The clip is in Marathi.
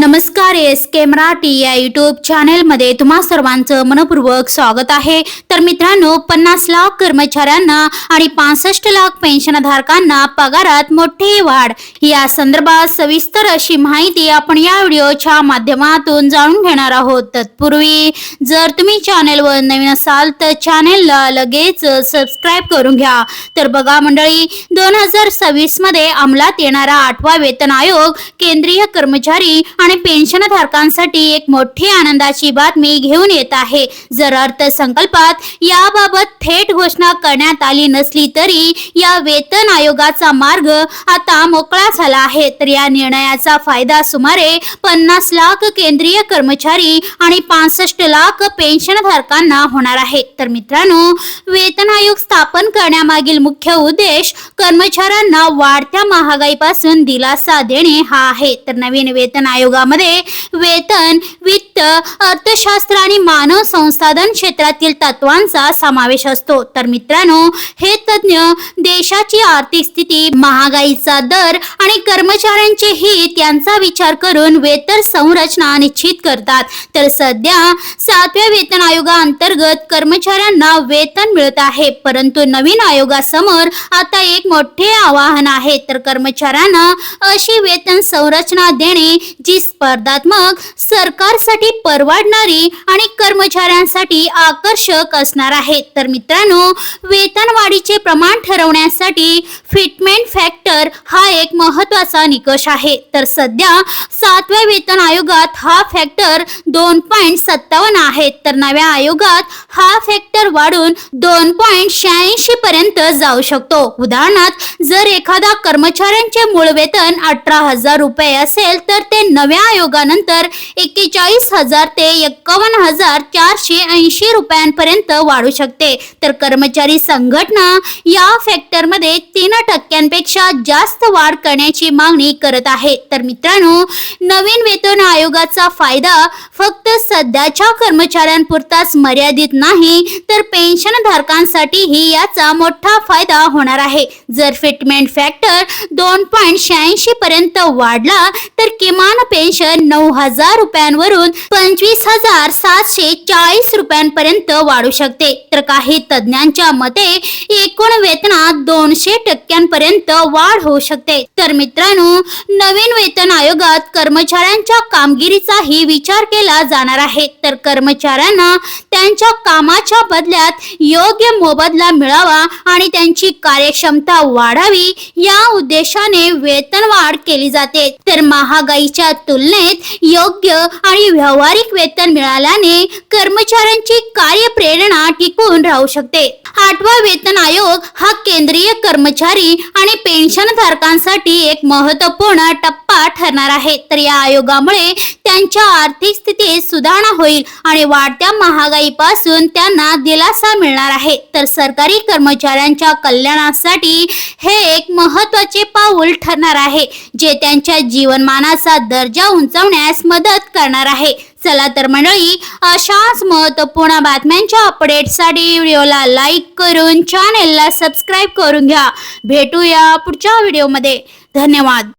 नमस्कार एस के मराठी या युट्यूब चॅनेलमध्ये तुम्हा सर्वांचं मनपूर्वक स्वागत आहे. तर मित्रांनो पन्नास लाख कर्मचाऱ्यांना आणि पासष्ट लाख पेन्शनधारकांना पगारात मोठी वाढ. या संदर्भात सविस्तर अशी माहिती आपण या व्हिडिओच्या माध्यमातून जाणून घेणार आहोत. तत्पूर्वी जर तुम्ही चॅनेलवर नवीन असाल तर चॅनेलला लगेच सबस्क्राईब करून घ्या. तर बघा मंडळी दोन हजार सव्वीसमध्ये अंमलात येणारा आठवा वेतन आयोग केंद्रीय कर्मचारी आणि पेन्शनधारकांसाठी एक मोठी आनंदाची बातमी घेऊन येत आहे. जर अर्थसंकल्पात याबाबत थेट घोषणा करण्यात आली नसली तरी या वेतन आयोगाचा मार्ग आता मोकळा झाला आहे. तर या निर्णयाचा फायदा सुमारे पन्नास लाख केंद्रीय कर्मचारी आणि पासष्ट लाख पेन्शनधारकांना होणार आहे. तर मित्रांनो वेतन आयोग स्थापन करण्यामागील मुख्य उद्देश कर्मचाऱ्यांना वाढत्या महागाईपासून दिलासा देणे हा आहे. तर नवीन वेतन विभागामध्ये वेतन वित्त अर्थशास्त्र आणि मानव संसाधन क्षेत्रातील तत्वांचा समावेश असतो. तर मित्रांनो हे तज्ज्ञ देशाची आर्थिक स्थिती महागाईचा दर आणि कर्मचाऱ्यांचे हित यांचा विचार करून वेतन संरचना निश्चित करतात. तर सध्या सातव्या वेतन आयोगाअंतर्गत कर्मचाऱ्यांना वेतन मिळत आहे. परंतु नवीन आयोगासमोर आता एक मोठे आवाहन आहे. तर कर्मचाऱ्यांना अशी वेतन संरचना देणे जी स्पर्धात्मक सरकारसाठी परवडणारी आणि कर्मचाऱ्यांसाठी आकर्षक असणार आहे. तर मित्रांनो वेतनवाढीचे प्रमाण ठरवण्यासाठी फिटमेंट फॅक्टर हा एक महत्त्वाचा निकष आहे. तर सध्या सातव्या वेतन आयोगात हा फॅक्टर दोन पॉईंट सत्तावन्न आहे. तर नव्या आयोगात हा फॅक्टर वाढून दोन पॉईंट शहाऐंशी पर्यंत जाऊ शकतो. उदाहरणार्थ जर एखादा कर्मचाऱ्यांचे मूळ वेतन अठरा हजार रुपये असेल तर ते नव्या आयोगानंतर एक्केचाळीस हजार ते एक्कावन्न हजार चारशे ऐंशी रुपयांपर्यंत वाढू शकते. तर कर्मचारी संघटना या फॅक्टरमध्ये तीन टक्क्यांपेक्षा जास्त वाढ करण्याची मागणी करत आहे. तर मित्रांनो नवीन वेतन आयोगाचा फायदा फक्त सध्याच्या कर्मचाऱ्यांपुरताच मर्यादित नाही तर पेन्शनधारकांसाठीही याचा मोठा फायदा होणार आहे. जर फिटमेंट फॅक्टर दोन पॉईंट शहाऐंशी पर्यंत वाढला तर किमान पेन्शन नऊ हजार रुपयांवरून पंचवीस हजार सातशे चाळीस रुपयांपर्यंत वाढू शकते. तर काही तज्ज्ञांच्या मते एकूण वेतनात दोनशे टक्क्यांपर्यंत वाढ होऊ शकते. तर मित्रांनो नवीन वेतन आयोगात कर्मचाऱ्यांच्या कामगिरीचाही विचार केला जाणार आहे. तर कर्मचाऱ्यांना त्यांच्या कामाच्या बदल्यात योग्य मोबदला मिळावा आणि त्यांची कार्यक्षमता वाढावी या उद्देशाने वेतन वाढ केली जाते. तर महागाईच्या तुलनेत योग्य आणि व्यावहारिक वेतन मिळाल्याने कर्मचाऱ्यांची कार्यप्रेरणा टिकून राहू शकते. आठवा वेतन आयोग हा केंद्रीय कर्मचारी आणि पेन्शनधारकांसाठी एक महत्त्वपूर्ण टप्पा ठरणार आहे. तर या आयोगामुळे त्यांच्या आर्थिक स्थितीत सुधारणा होईल आणि वाढत्या महागाईपासून त्यांना दिलासा मिळणार आहे. तर सरकारी कर्मचाऱ्यांच्या कल्याणासाठी हे एक महत्त्वाचे पाऊल ठरणार आहे जे त्यांच्या जीवनमानाचा दर्जा उंचावण्यास मदत करणार आहे. चला तर मंडळी अशाच महत्त्वपूर्ण बातम्यांच्या अपडेटसाठी व्हिडिओला लाईक करून चॅनेलला सबस्क्राईब करून घ्या. भेटूया पुढच्या व्हिडिओमध्ये धन्यवाद.